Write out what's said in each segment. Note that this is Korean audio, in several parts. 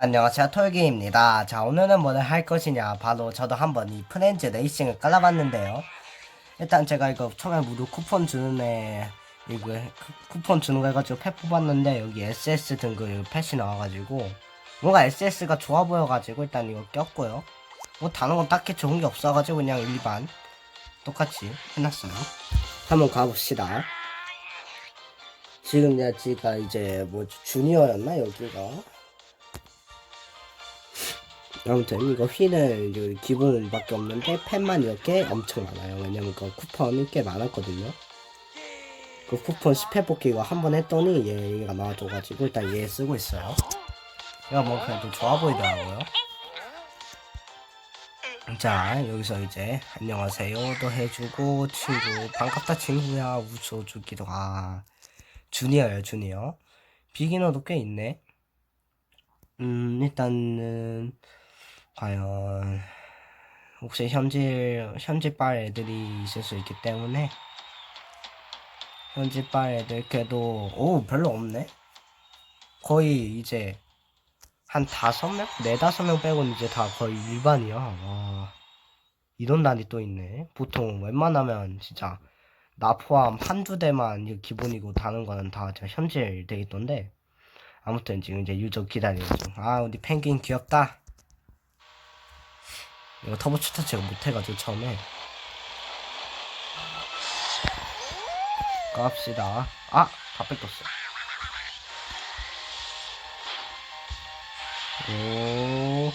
안녕하세요 톨기입니다. 자 오늘은 뭘할 것이냐? 바로 저도 한번 이 프렌즈 레이싱을 깔아봤는데요. 일단 제가 이거 처음에 무료 쿠폰 주는 애 이거 쿠- 쿠폰 주는 거 해가지고 펫 뽑았는데 여기 SS 등급 이거 펫이 나와가지고 뭔가 SS가 좋아 보여가지고 일단 이거 꼈고요. 뭐 다른 건 딱히 좋은 게 없어가지고 그냥 일반. 똑같이 해놨어요. 한번 가봅시다. 지금 지가 이제 뭐 주니어였나 여기가 아무튼 이거 이제 기본밖에 없는데 펜만 이렇게 엄청 많아요. 왜냐면 그 쿠폰이 꽤 많았거든요. 그 쿠폰 10회 뽑기 이거 한 번 했더니 얘, 얘가 나와줘가지고 일단 얘 쓰고 있어요. 얘가 뭐 그래도 좋아 보이더라고요. 자 여기서 이제 안녕하세요도 해주고 친구 반갑다 친구야 웃어주기도 아 주니어요 주니어 비기너도 꽤 있네. 음 일단은 과연 혹시 현질 현질빨 애들이 있을 수 있기 때문에 현질빨 애들 그래도 오 별로 없네. 거의 이제 한 다섯 명? 네 다섯 명 빼고는 이제 다 거의 일반이야. 와 이런 날이 또 있네. 보통 웬만하면 진짜 나 포함 한두 대만 기본이고 다른 거는 다 현질 돼 있던데 아무튼 지금 이제 유저 기다리는 중아 우리 펭귄 귀엽다 이거 터보 추타치가 못해가지고 처음에. 갑시다. 아! 다 뺏겼어. 오.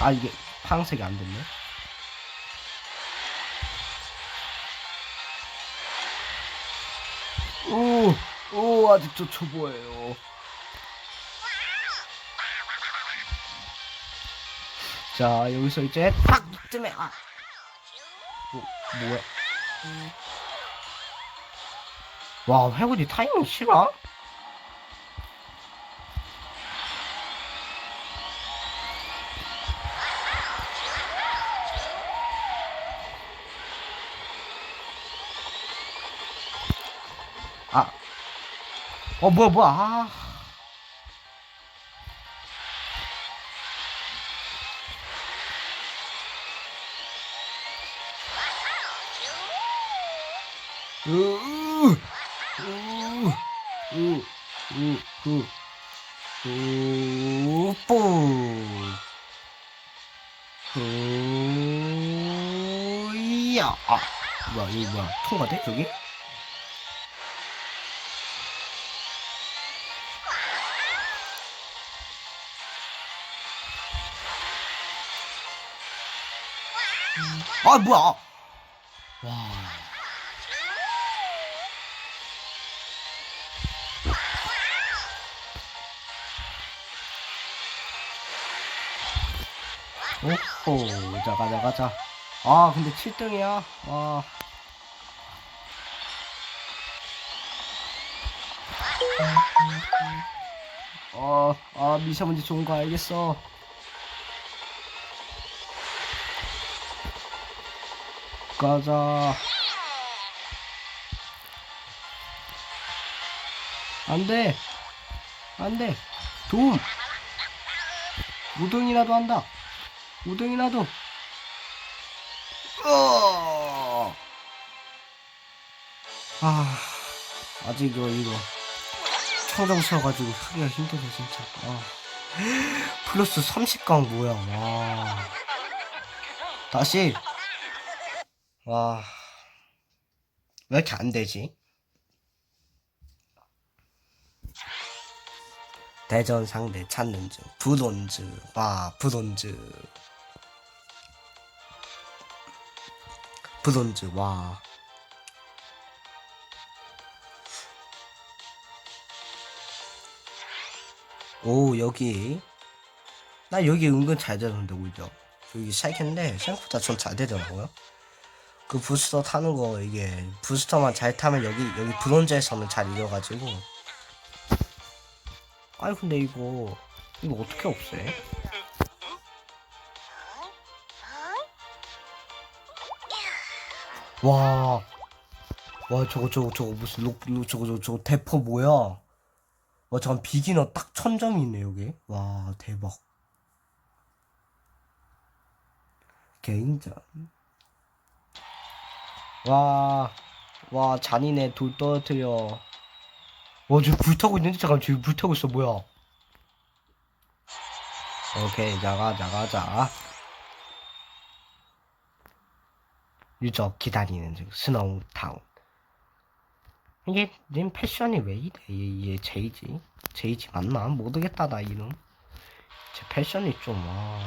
아 이게 파란색이 안 됐네 오, 오, 아직도 초보예요. 자, 여기서 이제 딱 뜨면 아, 뭐, 뭐야? 와, 해군이 타이밍 싫어? 어, 뭐야, 뭐야, 아. 으, 뽀. 으야, 아, 뭐야, 이거 뭐야, 통과돼, 저기? 아, 뭐야. 와. 오호, 자, 가 자, 가 자. 아, 근데 7등이야. 와. 어, 아, 미세먼지 좋은 거 알겠어. 가자. 안 돼. 안 돼. 도움. 우등이라도 한다. 우등이라도. 어. 아, 아직 이거, 이거. 청정 씌워가지고 하기가 힘들어, 진짜. 아. 플러스 30강 뭐야, 와. 다시. 와. 왜 이렇게 안 되지? 대전 상대 찾는 중. 브론즈. 와, 브론즈. 브론즈, 와. 오, 여기. 나 여기 은근 잘 되던데, 오히려. 여기 시작했는데, 생각보다 전 잘 되더라고요. 그 부스터 타는 거, 이게, 부스터만 잘 타면 여기, 여기 브론즈에서는 잘 이겨가지고. 아니, 근데 이거, 이거 어떻게 없애? 와. 와, 저거, 저거, 저거, 무슨, 록, 록, 저거, 저거, 저거, 대포 뭐야? 와, 잠깐, 비기너 딱 천점이 있네, 여기. 와, 대박. 개인전. 와, 와, 잔인해, 돌 떨어뜨려. 와, 저기 불타고 있는데? 잠깐, 저기 불 타고 있어, 뭐야? 오케이, 나가자, 가 자. 유저 기다리는 중, 스노우 타운. 이게, 님 패션이 왜 이래? 얘, 얘, 제이지? 제이지 맞나? 모르겠다, 나 이름. 제 패션이 좀, 와.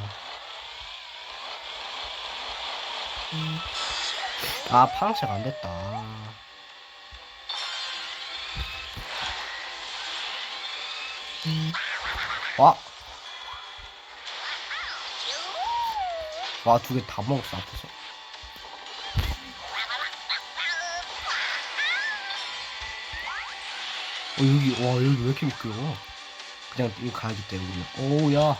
아, 파란색 안 됐다. 와. 와, 두 개 다 먹었어, 앞에서. 어, 여기, 와, 여기 왜 이렇게 미끄러? 그냥 이거 가야겠다, 여기는. 오우, 야.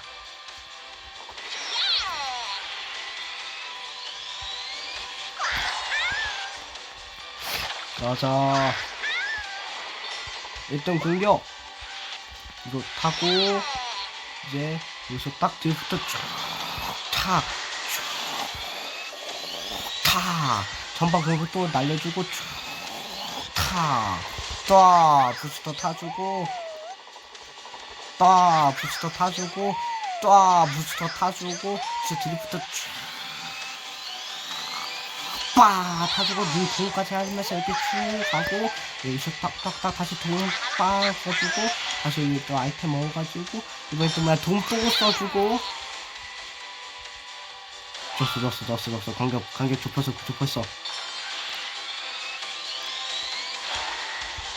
가자. 1등 공격. 이거 타고, 이제, 여기서 딱 뒤부터 쭉, 탁, 쭉, 탁. 전방 공격 또 날려주고, 쭉, 탁. 또, 부스터 타주고, 또, 부스터 타주고, 또, 부스터 타주고, 이제 드리프트 쭉. 빠 타주고 눈 동까지 하면서 이렇게 쭉 가고 여기서 탁탁탁 다시 돈빠 써주고 다시 여기 또 아이템 먹어가지고 이번에 또 뭐야 돈 보고 써주고. 줬어 줬어 줬어 줬어. 간격 간격 좁혔어 좁혔어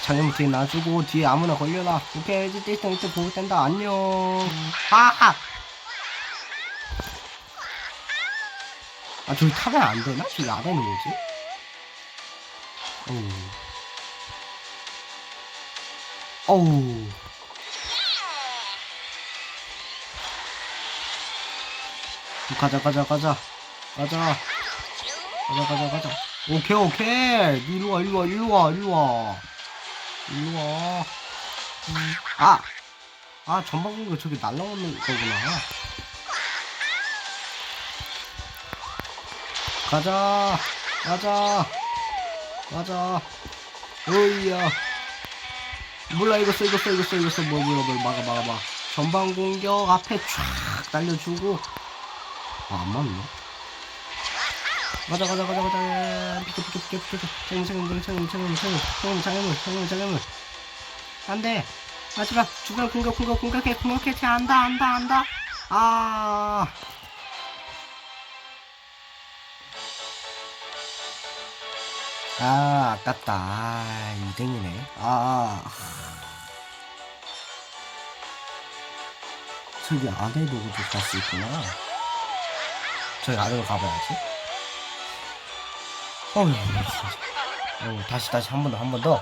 장애물 뒤에 놔주고 뒤에 아무나 걸려라. 오케이 이제 1등 1등 보고 뗀다. 안녕. 아 아아 저기 타면 안 되나? 저기 아래는 뭐지? 어우. 어우. 가자, 가자, 가자. 가자. 가자, 가자, 가자. 오케이, 오케이. 이리 와, 이리 와, 이리 와, 이리 와. 이리 와. 음. 아! 아, 전방 공격 저기 날라오는 거구나. 가자. 가자. 가자. 오이야. 몰라 이거 써 이거 써 이거 써 이거 써뭐 뭐야 뭐 막아 막아 막 전방 공격 앞에 쫙 날려주고. 아 안 맞네. 가자 가자 가자 가자. 비켜 비켜 비켜 비켜 창문 창문 창문 창문 창문 창문 창문 창문 창문 안돼. 하지마. 주변 공격 공격 공격해. 공격해. 안다 안다 안다. 아 아, 아깝다. 아, 2등이네. 아. 저기 안에도 갈 수 있구나. 저기 안으로 가봐야지. 어휴, 진짜. 어, 다시, 다시, 한 번 더, 한 번 더.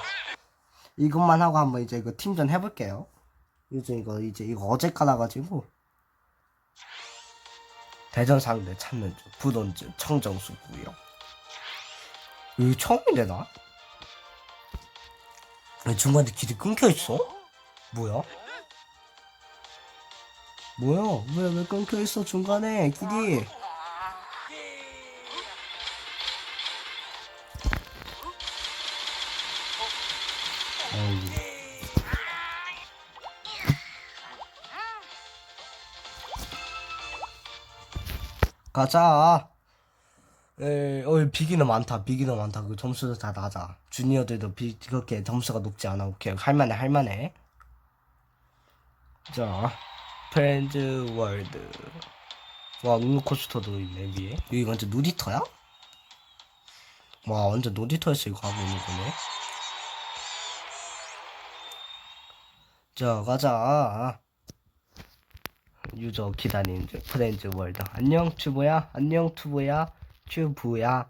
이것만 하고 한번 이제 이거 팀전 해볼게요. 요즘 이거, 이제 이거 어제 깔아가지고. 대전 상대 찾는 중, 부돈즈, 청정수 구역. 여기 처음인데 나? 왜 중간에 길이 끊겨있어? 뭐야? 뭐야? 왜, 왜 끊겨있어 중간에 길이. 가자 에, 어, 비기너 많다. 비기너 많다. 그 점수도 다 낮아. 주니어들도 비, 그렇게 점수가 높지 않아. 오케이. 할만해, 할만해. 자, 프렌즈 월드. 와, 롤러코스터도 있네, 위에. 여기 완전 놀이터야? 와, 완전 놀이터에서 이거 하고 있는 거네. 자, 가자. 유저 기다리는 중. 프렌즈 월드. 안녕, 튜브야. 안녕, 튜브야. 튜브야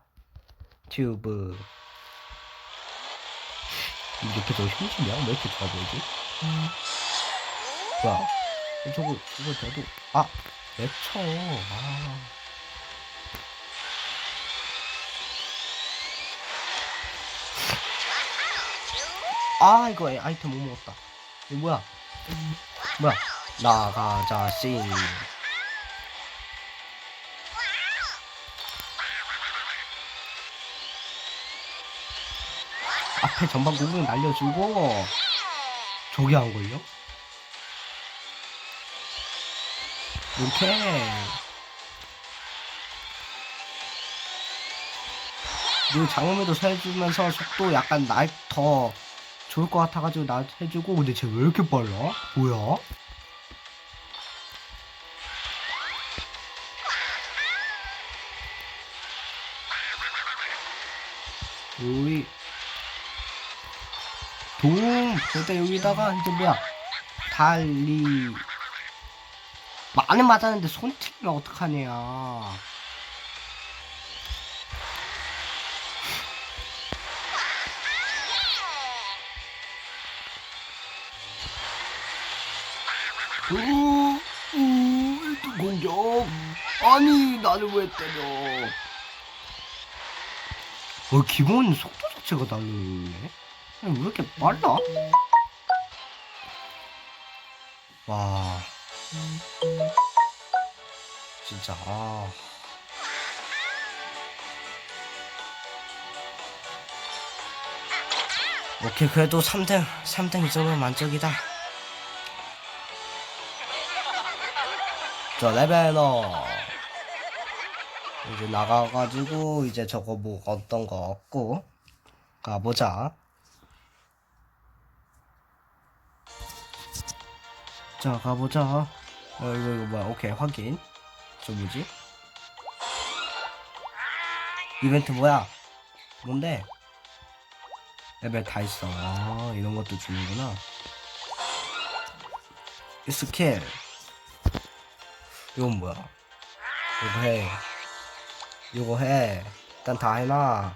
튜브 이렇게 더 힘주냐? 왜 이렇게 좋아 보이지? 뭐야 어, 저거 이거 저도 아! 왜쳐 아. 아 이거 아이템 못 먹었다 이거 뭐야 뭐야 나가자 씨 앞에 전방 공격 날려주고 저기 안 걸려? 이렇게 그리고 장음에도 해주면서 속도 약간 날 더 좋을 것 같아가지고 나 해주고 근데 쟤 왜 이렇게 빨라? 뭐야? 우리 도움 일단 여기다가 이제 뭐야 달리 많이 맞았는데 손 틀리면 어떡하냐 우, 우, 1등 공격. 아니, 나를 왜 때려. 어, 기본 속도 자체가 다르네. 왜 이렇게 빨라? 와. 진짜, 아. 오케이, 그래도 3등, 3등 이 정도면 만족이다. 저 레벨러 이제 나가가지고 이제 저거 뭐 어떤 거 얻고 가보자 자 가보자. 어 이거 이거 뭐야? 오케이 확인. 저 뭐지? 이벤트 뭐야? 뭔데? 레벨 다 있어. 아 이런 것도 주는구나. 이 스킬 이건 뭐야? 이거 해. 이거 해. 일단 다 해놔.